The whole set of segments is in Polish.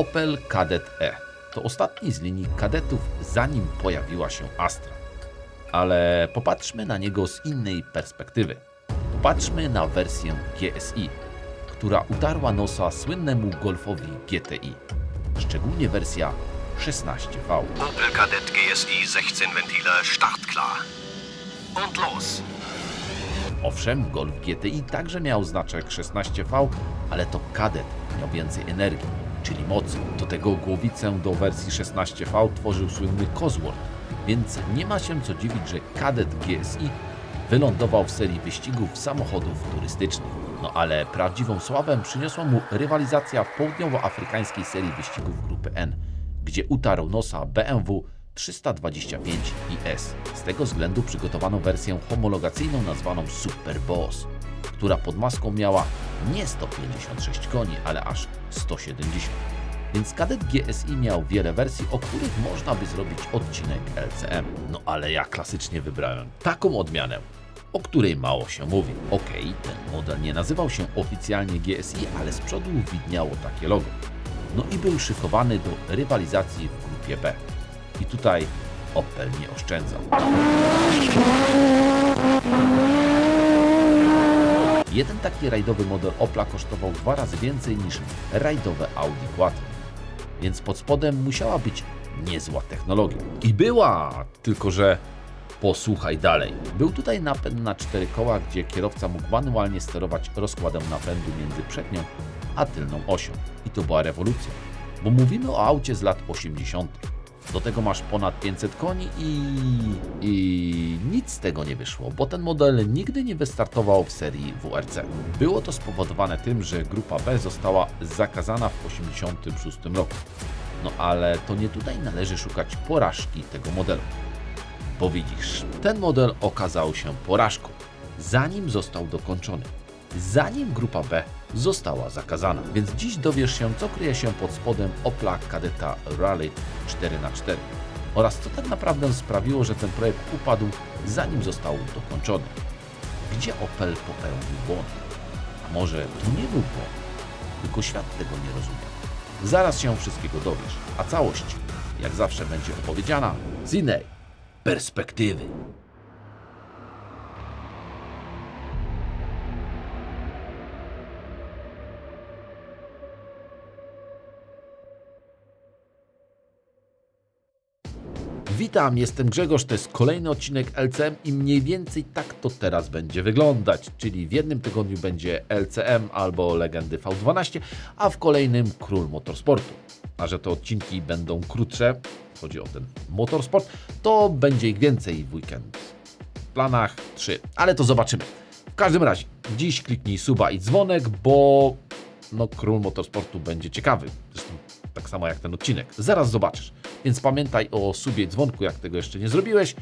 Opel Kadett E. To ostatni z linii kadetów, zanim pojawiła się Astra. Ale popatrzmy na niego z innej perspektywy. Popatrzmy na wersję GSI, która udarła nosa słynnemu Golfowi GTI. Szczególnie wersja 16V. Opel Kadett GSI 16 Ventile startklar. Und los! Owszem, Golf GTI także miał znaczek 16V, ale to kadet miał więcej energii, czyli mocy. Do tego głowicę do wersji 16V tworzył słynny Cosworth, więc nie ma się co dziwić, że kadet GSI wylądował w serii wyścigów samochodów turystycznych. No ale prawdziwą sławę przyniosła mu rywalizacja w południowoafrykańskiej serii wyścigów grupy N, gdzie utarł nosa BMW 325 IS. Z tego względu przygotowano wersję homologacyjną nazwaną Super Boss, która pod maską miała nie 156 koni, ale aż 170. Więc kadet GSI miał wiele wersji, o których można by zrobić odcinek LCM. No ale ja klasycznie wybrałem taką odmianę, o której mało się mówi. Okej, ten model nie nazywał się oficjalnie GSI, ale z przodu widniało takie logo. No i był szykowany do rywalizacji w grupie B. I tutaj Opel nie oszczędzał. Jeden taki rajdowy model Opla kosztował dwa razy więcej niż rajdowe Audi Quattro. Więc pod spodem musiała być niezła technologia. I była, tylko że posłuchaj dalej. Był tutaj napęd na cztery koła, gdzie kierowca mógł manualnie sterować rozkładem napędu między przednią a tylną osią. I to była rewolucja, bo mówimy o aucie z lat 80. Do tego masz ponad 500 koni i... i nic z tego nie wyszło, bo ten model nigdy nie wystartował w serii WRC. Było to spowodowane tym, że grupa B została zakazana w 86 roku. No ale to nie tutaj należy szukać porażki tego modelu. Bo widzisz, ten model okazał się porażką, zanim został dokończony, zanim grupa B została zakazana. Więc dziś dowiesz się, co kryje się pod spodem Opla Kadeta Rally 4x4 oraz co tak naprawdę sprawiło, że ten projekt upadł, zanim został dokończony. Gdzie Opel popełnił błąd? A może to nie był błąd, tylko świat tego nie rozumie. Zaraz się wszystkiego dowiesz, a całość, jak zawsze, będzie opowiedziana z innej perspektywy. Witam, jestem Grzegorz, to jest kolejny odcinek LCM i mniej więcej tak to teraz będzie wyglądać, czyli w jednym tygodniu będzie LCM albo Legendy V12, a w kolejnym Król Motorsportu. A że te odcinki będą krótsze, chodzi o ten motorsport, to będzie ich więcej w weekend. W planach 3, ale to zobaczymy. W każdym razie, dziś kliknij suba i dzwonek, bo no Król Motorsportu będzie ciekawy. Zresztą tak samo jak ten odcinek. Zaraz zobaczysz. Więc pamiętaj o subie dzwonku, jak tego jeszcze nie zrobiłeś.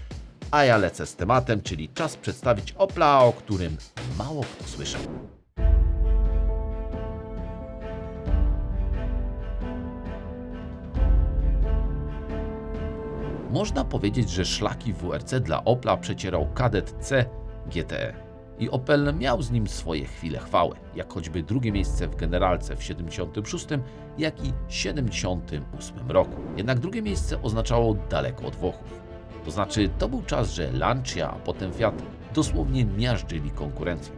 A ja lecę z tematem, czyli czas przedstawić Opla, o którym mało kto słyszał. Można powiedzieć, że szlaki WRC dla Opla przecierał kadet C GTE. I Opel miał z nim swoje chwile chwały, jak choćby drugie miejsce w generalce w 76, jak i 78 roku. Jednak drugie miejsce oznaczało daleko od Włochów. To znaczy, to był czas, że Lancia, a potem Fiat dosłownie miażdżyli konkurencję.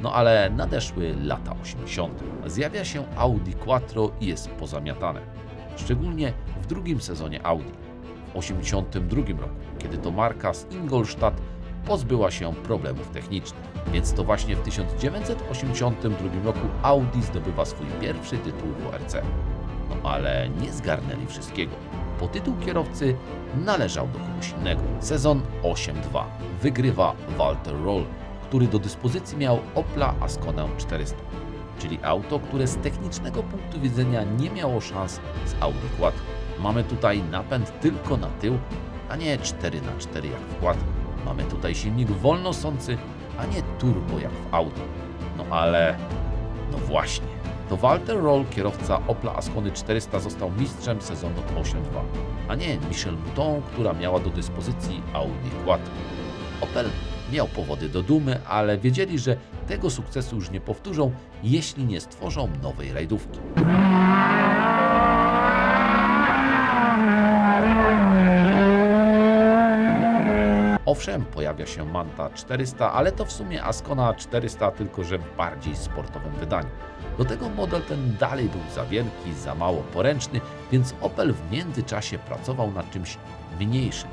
No ale nadeszły lata 80. Zjawia się Audi Quattro i jest pozamiatane. Szczególnie w drugim sezonie Audi. W 82 roku, kiedy to marka z Ingolstadt pozbyła się problemów technicznych. Więc to właśnie w 1982 roku Audi zdobywa swój pierwszy tytuł WRC. No ale nie zgarnęli wszystkiego, bo tytuł kierowcy należał do kogoś innego. Sezon 8-2 wygrywa Walter Roll, który do dyspozycji miał Opla Asconę 400, czyli auto, które z technicznego punktu widzenia nie miało szans z Audi Quattro. Mamy tutaj napęd tylko na tył, a nie 4 na 4 jak w Quattro. Mamy tutaj silnik wolnosący, a nie turbo jak w Audi. No ale, no właśnie, to Walter Roll, kierowca Opla Ascony 400, został mistrzem sezonu 8-2, a nie Michel Mouton, która miała do dyspozycji Audi Quattro. Opel miał powody do dumy, ale wiedzieli, że tego sukcesu już nie powtórzą, jeśli nie stworzą nowej rajdówki. Owszem, pojawia się Manta 400, ale to w sumie Ascona 400, tylko że w bardziej sportowym wydaniu. Do tego model ten dalej był za wielki, za mało poręczny, więc Opel w międzyczasie pracował nad czymś mniejszym,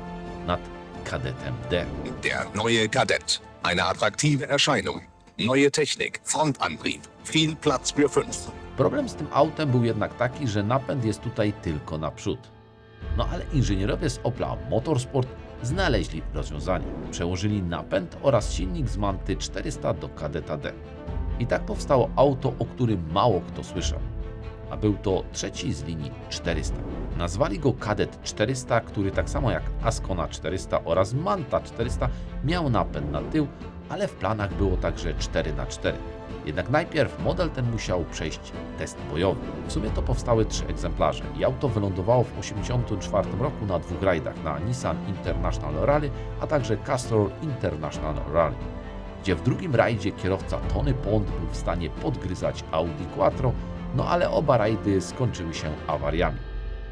nad kadetem D. Der neue Kadett. Eine attraktive Erscheinung. Neue Technik, Frontantrieb, viel Platz für fünf. Problem z tym autem był jednak taki, że napęd jest tutaj tylko naprzód. No ale inżynierowie z Opla Motorsport znaleźli rozwiązanie. Przełożyli napęd oraz silnik z Manty 400 do Kadeta D. I tak powstało auto, o którym mało kto słyszał. A był to trzeci z linii 400. Nazwali go Kadet 400, który tak samo jak Ascona 400 oraz Manta 400 miał napęd na tył, ale w planach było także 4x4. Jednak najpierw model ten musiał przejść test bojowy. W sumie to powstały trzy egzemplarze i auto wylądowało w 1984 roku na dwóch rajdach na Nissan International Rally, a także Castrol International Rally, gdzie w drugim rajdzie kierowca Tony Pond był w stanie podgryzać Audi Quattro, no ale oba rajdy skończyły się awariami.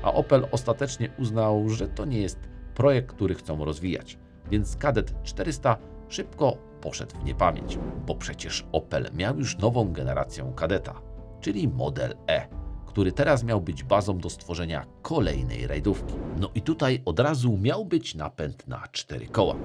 A Opel ostatecznie uznał, że to nie jest projekt, który chcą rozwijać, więc Kadett 400 szybko poszedł w niepamięć, bo przecież Opel miał już nową generację kadeta, czyli model E, który teraz miał być bazą do stworzenia kolejnej rajdówki. No i tutaj od razu miał być napęd na cztery koła.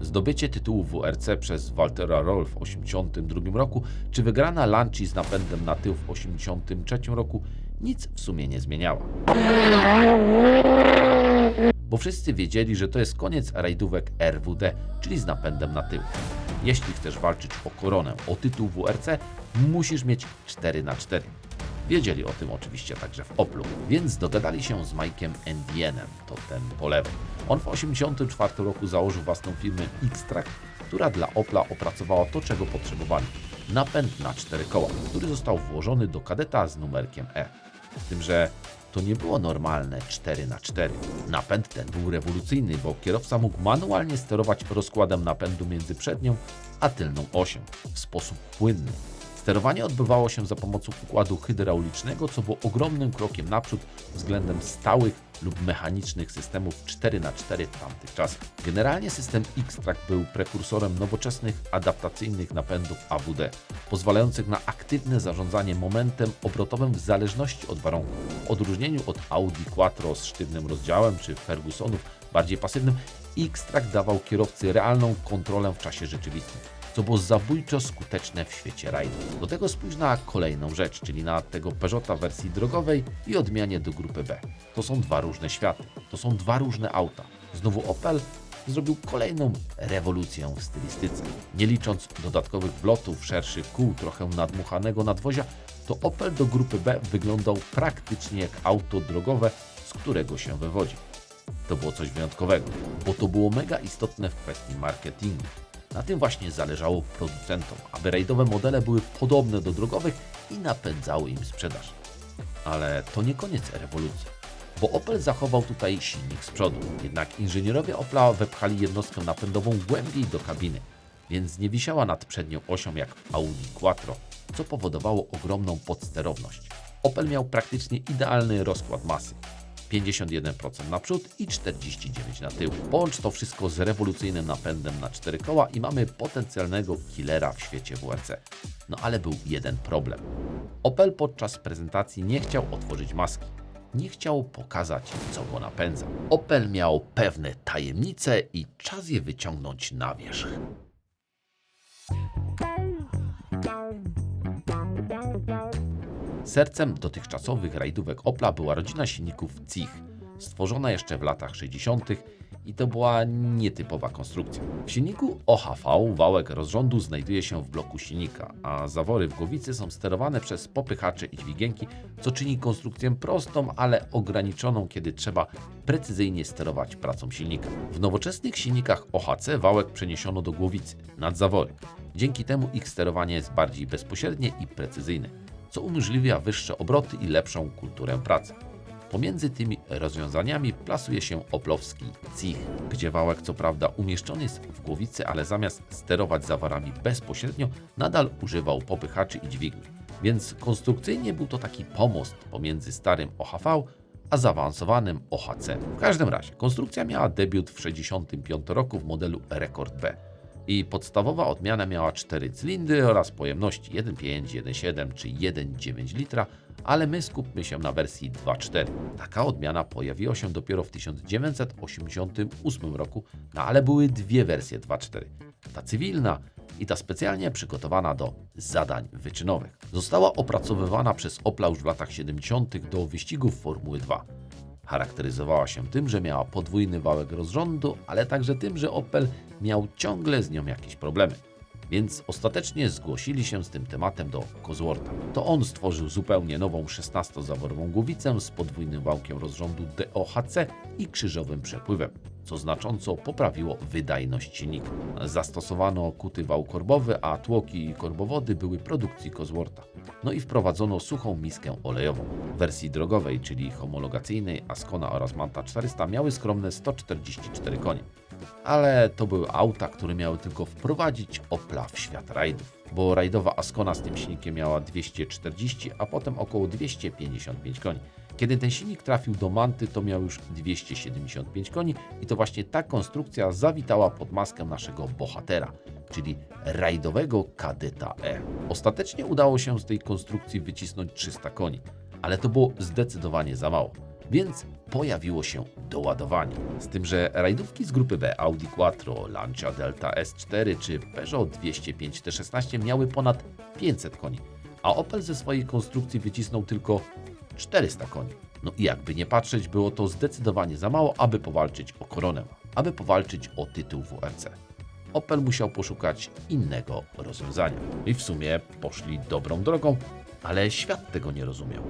Zdobycie tytułu WRC przez Waltera Roll w 1982 roku, czy wygrana Lanci z napędem na tył w 1983 roku nic w sumie nie zmieniała. Bo wszyscy wiedzieli, że to jest koniec rajdówek RWD, czyli z napędem na tył. Jeśli chcesz walczyć o koronę, o tytuł WRC, musisz mieć 4 na 4 Wiedzieli o tym oczywiście także w Oplu, więc dogadali się z Mike'em Endienem, to ten po lewej. On w 1984 roku założył własną firmę X-Track, która dla Opla opracowała to, czego potrzebowali. Napęd na cztery koła, który został włożony do kadeta z numerkiem E. Z tym, że to nie było normalne 4 na 4 Napęd ten był rewolucyjny, bo kierowca mógł manualnie sterować rozkładem napędu między przednią a tylną osią w sposób płynny. Sterowanie odbywało się za pomocą układu hydraulicznego, co było ogromnym krokiem naprzód względem stałych lub mechanicznych systemów 4x4 w tamtych czasach. Generalnie system X-Track był prekursorem nowoczesnych, adaptacyjnych napędów AWD, pozwalających na aktywne zarządzanie momentem obrotowym w zależności od warunków. W odróżnieniu od Audi Quattro z sztywnym rozdziałem czy Fergusonów bardziej pasywnym, X-Track dawał kierowcy realną kontrolę w czasie rzeczywistym co było zabójczo skuteczne w świecie rajdów. Do tego spójrz na kolejną rzecz, czyli na tego Peugeota wersji drogowej i odmianie do grupy B. To są dwa różne światy, to są dwa różne auta. Znowu Opel zrobił kolejną rewolucję w stylistyce. Nie licząc dodatkowych blotów, szerszych kół, trochę nadmuchanego nadwozia, to Opel do grupy B wyglądał praktycznie jak auto drogowe, z którego się wywodzi. To było coś wyjątkowego, bo to było mega istotne w kwestii marketingu. Na tym właśnie zależało producentom, aby rajdowe modele były podobne do drogowych i napędzały im sprzedaż. Ale to nie koniec rewolucji, bo Opel zachował tutaj silnik z przodu. Jednak inżynierowie Opla wepchali jednostkę napędową głębiej do kabiny, więc nie wisiała nad przednią osią jak Audi Quattro, co powodowało ogromną podsterowność. Opel miał praktycznie idealny rozkład masy. 51% naprzód i 49% na tył. Połącz to wszystko z rewolucyjnym napędem na cztery koła i mamy potencjalnego killera w świecie WRC. No ale był jeden problem. Opel podczas prezentacji nie chciał otworzyć maski. Nie chciał pokazać, co go napędza. Opel miał pewne tajemnice i czas je wyciągnąć na wierzch. Sercem dotychczasowych rajdówek Opla była rodzina silników CICH, stworzona jeszcze w latach 60. i to była nietypowa konstrukcja. W silniku OHV wałek rozrządu znajduje się w bloku silnika, a zawory w głowicy są sterowane przez popychacze i dźwigienki, co czyni konstrukcję prostą, ale ograniczoną, kiedy trzeba precyzyjnie sterować pracą silnika. W nowoczesnych silnikach OHC wałek przeniesiono do głowicy, nad zawory. Dzięki temu ich sterowanie jest bardziej bezpośrednie i precyzyjne co umożliwia wyższe obroty i lepszą kulturę pracy. Pomiędzy tymi rozwiązaniami plasuje się oplowski CICH, gdzie wałek co prawda umieszczony jest w głowicy, ale zamiast sterować zaworami bezpośrednio, nadal używał popychaczy i dźwigni. Więc konstrukcyjnie był to taki pomost pomiędzy starym OHV a zaawansowanym OHC. W każdym razie, konstrukcja miała debiut w 65 roku w modelu Rekord B. I podstawowa odmiana miała 4 cylindry oraz pojemności 1,5, 1,7 czy 1,9 litra, ale my skupmy się na wersji 2.4. Taka odmiana pojawiła się dopiero w 1988 roku, no ale były dwie wersje 2.4. Ta cywilna i ta specjalnie przygotowana do zadań wyczynowych. Została opracowywana przez Opla już w latach 70. do wyścigów Formuły 2. Charakteryzowała się tym, że miała podwójny wałek rozrządu, ale także tym, że Opel miał ciągle z nią jakieś problemy. Więc ostatecznie zgłosili się z tym tematem do Coswortha. To on stworzył zupełnie nową 16-zaworową głowicę z podwójnym wałkiem rozrządu DOHC i krzyżowym przepływem, co znacząco poprawiło wydajność silnika. Zastosowano kuty wał korbowy, a tłoki i korbowody były produkcji Coswortha. No i wprowadzono suchą miskę olejową. W wersji drogowej, czyli homologacyjnej, Ascona oraz Manta 400 miały skromne 144 konie. Ale to były auta, które miały tylko wprowadzić Opla w świat rajdów. Bo rajdowa Ascona z tym silnikiem miała 240, a potem około 255 koni. Kiedy ten silnik trafił do Manty, to miał już 275 koni i to właśnie ta konstrukcja zawitała pod maskę naszego bohatera, czyli rajdowego kadeta E. Ostatecznie udało się z tej konstrukcji wycisnąć 300 koni, ale to było zdecydowanie za mało więc pojawiło się doładowanie. Z tym, że rajdówki z grupy B Audi Quattro, Lancia Delta S4 czy Peugeot 205 T16 miały ponad 500 koni, a Opel ze swojej konstrukcji wycisnął tylko 400 koni. No i jakby nie patrzeć, było to zdecydowanie za mało, aby powalczyć o koronę, aby powalczyć o tytuł WRC. Opel musiał poszukać innego rozwiązania. I w sumie poszli dobrą drogą, ale świat tego nie rozumiał.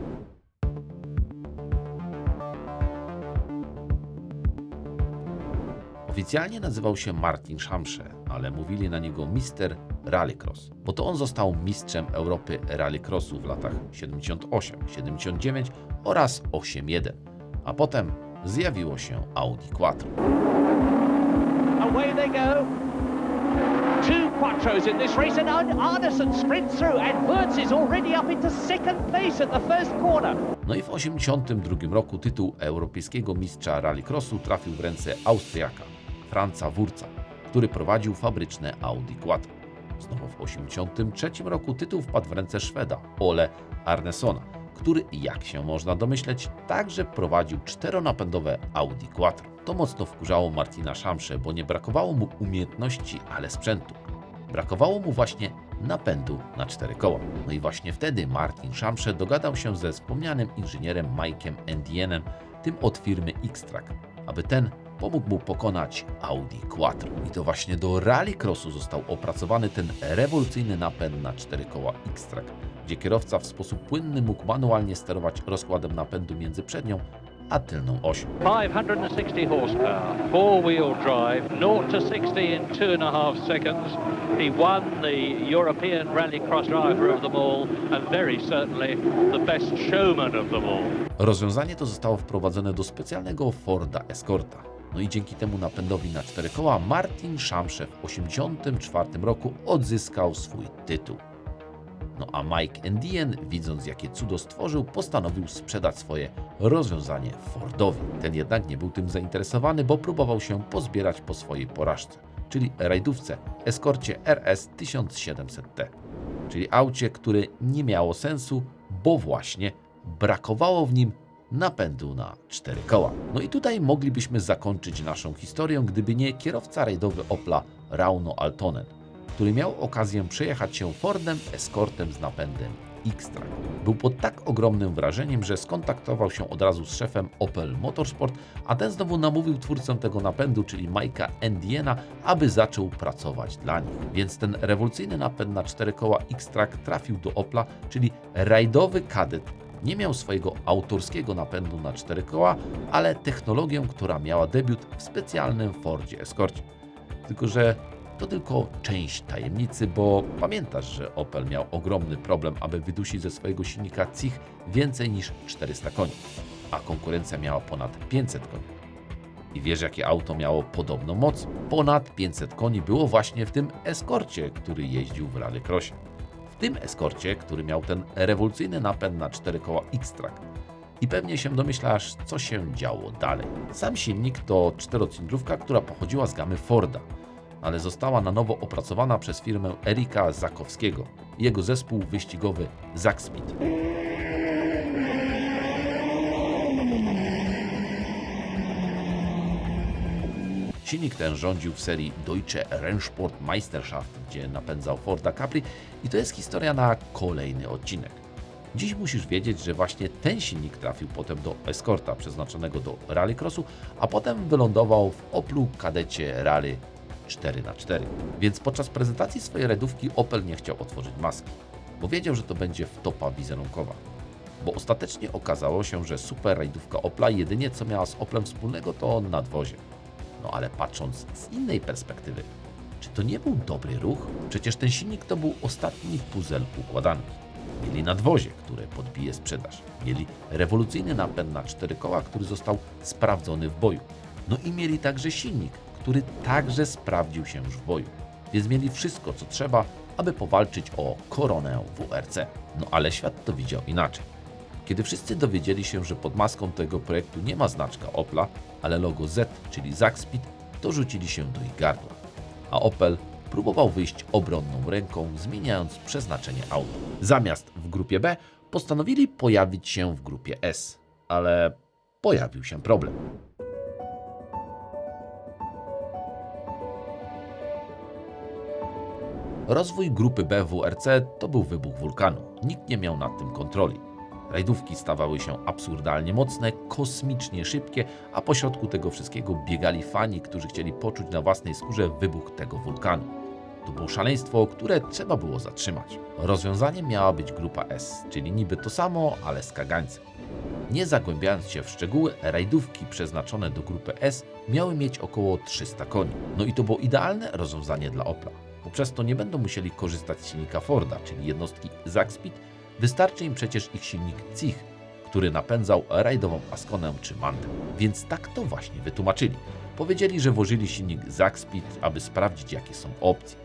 Oficjalnie nazywał się Martin Szamsze, ale mówili na niego Mister Rallycross, bo to on został mistrzem Europy Rallycrossu w latach 78, 79 oraz 81, a potem zjawiło się Audi Quattro. Away they go. Two Quattros in this race, and Ar- Arneson sprints through, and is already up into second place at the first corner. No i w 82 roku tytuł europejskiego mistrza rallycrossu trafił w ręce Austriaka, Franca Wurca, który prowadził fabryczne Audi Quattro. Znowu w 83 roku tytuł wpadł w ręce Szweda, Ole Arnesona, który, jak się można domyśleć, także prowadził czteronapędowe Audi Quattro. To mocno wkurzało Martina Szamsze, bo nie brakowało mu umiejętności, ale sprzętu. Brakowało mu właśnie napędu na cztery koła. No i właśnie wtedy Martin Szamsze dogadał się ze wspomnianym inżynierem Mike'em Endienem, tym od firmy X-Track, aby ten pomógł mu pokonać Audi Quattro. I to właśnie do rallycrossu został opracowany ten rewolucyjny napęd na cztery koła X-Track, gdzie kierowca w sposób płynny mógł manualnie sterować rozkładem napędu między przednią a tylną osią. 560 horsepower, four-wheel drive, 0 to 60 in two and a half seconds. He won the European Rallycross driver of them all, and very certainly the best showman of them all. Rozwiązanie to zostało wprowadzone do specjalnego Forda Escorta. No i dzięki temu napędowi na cztery koła Martin Szamsze w 1984 roku odzyskał swój tytuł. No a Mike Endien, widząc jakie cudo stworzył, postanowił sprzedać swoje rozwiązanie Fordowi. Ten jednak nie był tym zainteresowany, bo próbował się pozbierać po swojej porażce, czyli rajdówce Escorcie RS 1700T, czyli aucie, które nie miało sensu, bo właśnie brakowało w nim napędu na cztery koła. No i tutaj moglibyśmy zakończyć naszą historię, gdyby nie kierowca rajdowy Opla Rauno Altonen, który miał okazję przejechać się Fordem Escortem z napędem X-Track. Był pod tak ogromnym wrażeniem, że skontaktował się od razu z szefem Opel Motorsport, a ten znowu namówił twórcę tego napędu, czyli Mike'a Endiena, aby zaczął pracować dla nich. Więc ten rewolucyjny napęd na cztery koła X-Track trafił do Opla, czyli rajdowy kadet nie miał swojego autorskiego napędu na cztery koła, ale technologię, która miała debiut w specjalnym Fordzie Escorcie. Tylko, że to tylko część tajemnicy, bo pamiętasz, że Opel miał ogromny problem, aby wydusić ze swojego silnika CIH więcej niż 400 koni, a konkurencja miała ponad 500 koni. I wiesz, jakie auto miało podobną moc? Ponad 500 koni było właśnie w tym Escorcie, który jeździł w. W tym eskorcie, który miał ten rewolucyjny napęd na cztery koła X-Track. I pewnie się domyślasz, co się działo dalej. Sam silnik to czterocylindrówka, która pochodziła z gamy Forda, ale została na nowo opracowana przez firmę Erika Zakowskiego i jego zespół wyścigowy Zakspeed. Silnik ten rządził w serii Deutsche Rennsport Meisterschaft, gdzie napędzał Forda Capri i to jest historia na kolejny odcinek. Dziś musisz wiedzieć, że właśnie ten silnik trafił potem do Escorta przeznaczonego do rallycrossu, a potem wylądował w Oplu kadecie Rally 4x4. Więc podczas prezentacji swojej redówki Opel nie chciał otworzyć maski, bo wiedział, że to będzie wtopa wizerunkowa. Bo ostatecznie okazało się, że super rajdówka Opla jedynie co miała z Oplem wspólnego to nadwozie. No ale patrząc z innej perspektywy, czy to nie był dobry ruch? Przecież ten silnik to był ostatni puzzle układanki. Mieli nadwozie, które podbije sprzedaż. Mieli rewolucyjny napęd na cztery koła, który został sprawdzony w boju. No i mieli także silnik, który także sprawdził się już w boju. Więc mieli wszystko, co trzeba, aby powalczyć o koronę WRC. No ale świat to widział inaczej. Kiedy wszyscy dowiedzieli się, że pod maską tego projektu nie ma znaczka Opla, ale logo Z, czyli Zakspeed, to rzucili się do ich gardła. A Opel próbował wyjść obronną ręką, zmieniając przeznaczenie auta. Zamiast w grupie B postanowili pojawić się w grupie S, ale pojawił się problem. Rozwój grupy B WRC to był wybuch wulkanu. Nikt nie miał nad tym kontroli. Rajdówki stawały się absurdalnie mocne, kosmicznie szybkie, a pośrodku tego wszystkiego biegali fani, którzy chcieli poczuć na własnej skórze wybuch tego wulkanu. To było szaleństwo, które trzeba było zatrzymać. Rozwiązaniem miała być grupa S, czyli niby to samo, ale z kagańcem. Nie zagłębiając się w szczegóły, rajdówki przeznaczone do grupy S miały mieć około 300 koni. No i to było idealne rozwiązanie dla Opla, bo przez to nie będą musieli korzystać z silnika Forda, czyli jednostki Zakspeed, wystarczy im przecież ich silnik CIH, który napędzał rajdową Asconę czy Mantę. Więc tak to właśnie wytłumaczyli. Powiedzieli, że włożyli silnik Zakspeed, aby sprawdzić jakie są opcje.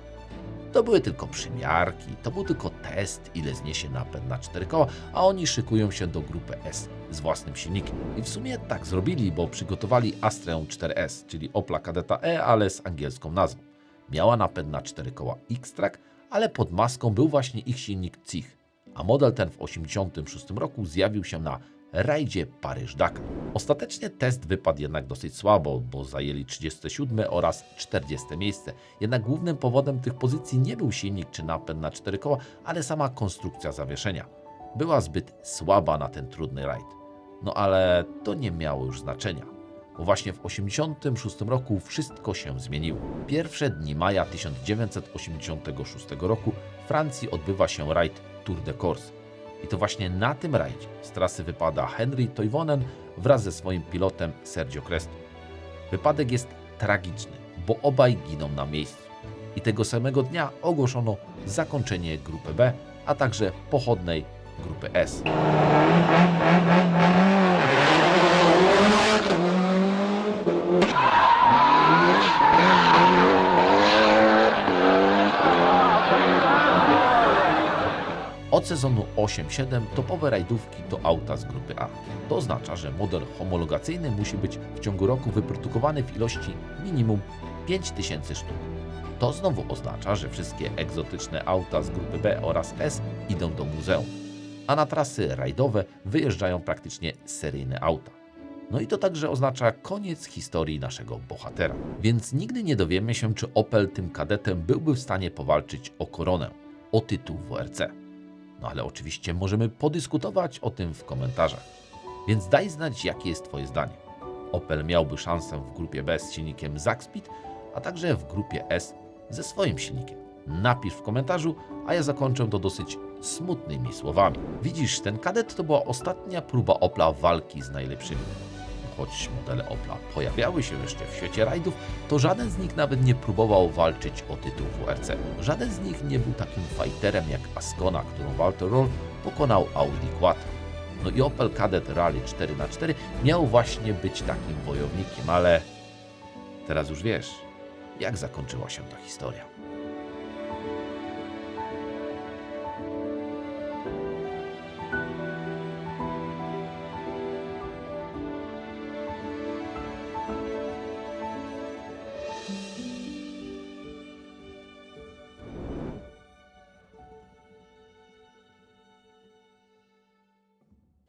To były tylko przymiarki, to był tylko test, ile zniesie napęd na cztery koła, a oni szykują się do grupy S z własnym silnikiem. I w sumie tak zrobili, bo przygotowali Astrę 4S, czyli Opla Kadeta E, ale z angielską nazwą. Miała napęd na cztery koła X-Track, ale pod maską był właśnie ich silnik CIH, a model ten w 1986 roku zjawił się na rajdzie Paryż-Dakar. Ostatecznie test wypadł jednak dosyć słabo, bo zajęli 37 oraz 40 miejsce. Jednak głównym powodem tych pozycji nie był silnik czy napęd na cztery koła, ale sama konstrukcja zawieszenia. Była zbyt słaba na ten trudny rajd. No ale to nie miało już znaczenia. Bo właśnie w 1986 roku wszystko się zmieniło. Pierwsze dni maja 1986 roku w Francji odbywa się rajd Tour de Corse. I to właśnie na tym rajdzie z trasy wypada Henry Toivonen wraz ze swoim pilotem Sergio Cresto. Wypadek jest tragiczny, bo obaj giną na miejscu. I tego samego dnia ogłoszono zakończenie grupy B, a także pochodnej grupy S. sezonu 8-7 topowe rajdówki to auta z grupy A. To oznacza, że model homologacyjny musi być w ciągu roku wyprodukowany w ilości minimum 5000 sztuk. To znowu oznacza, że wszystkie egzotyczne auta z grupy B oraz S idą do muzeum, a na trasy rajdowe wyjeżdżają praktycznie seryjne auta. No i to także oznacza koniec historii naszego bohatera. Więc nigdy nie dowiemy się, czy Opel tym kadetem byłby w stanie powalczyć o koronę, o tytuł WRC. No ale oczywiście możemy podyskutować o tym w komentarzach. Więc daj znać, jakie jest Twoje zdanie. Opel miałby szansę w grupie B z silnikiem Zakspeed, a także w grupie S ze swoim silnikiem. Napisz w komentarzu, a ja zakończę to dosyć smutnymi słowami. Widzisz, ten kadet to była ostatnia próba Opla walki z najlepszymi. Choć modele Opla pojawiały się jeszcze w świecie rajdów, to żaden z nich nawet nie próbował walczyć o tytuł WRC. Żaden z nich nie był takim fighterem jak Ascona, którą Walter Roll pokonał Audi Quattro. No i Opel Kadett Rally 4x4 miał właśnie być takim wojownikiem, ale teraz już wiesz, jak zakończyła się ta historia.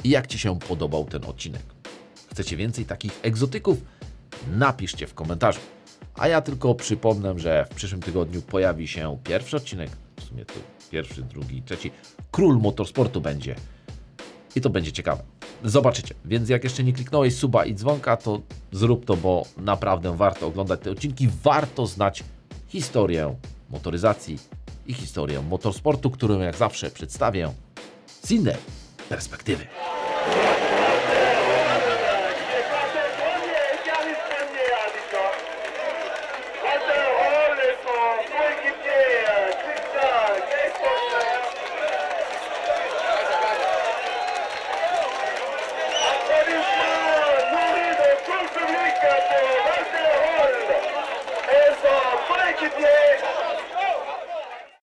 I jak Ci się podobał ten odcinek. Chcecie więcej takich egzotyków? Napiszcie w komentarzu. A ja tylko przypomnę, że w przyszłym tygodniu pojawi się pierwszy odcinek, w sumie to pierwszy, drugi, trzeci, Król Motorsportu będzie. I to będzie ciekawe. Zobaczycie. Więc jak jeszcze nie kliknąłeś suba i dzwonka, to zrób to, bo naprawdę warto oglądać te odcinki. Warto znać historię motoryzacji i historię motorsportu, którą jak zawsze przedstawię z innej perspektywy.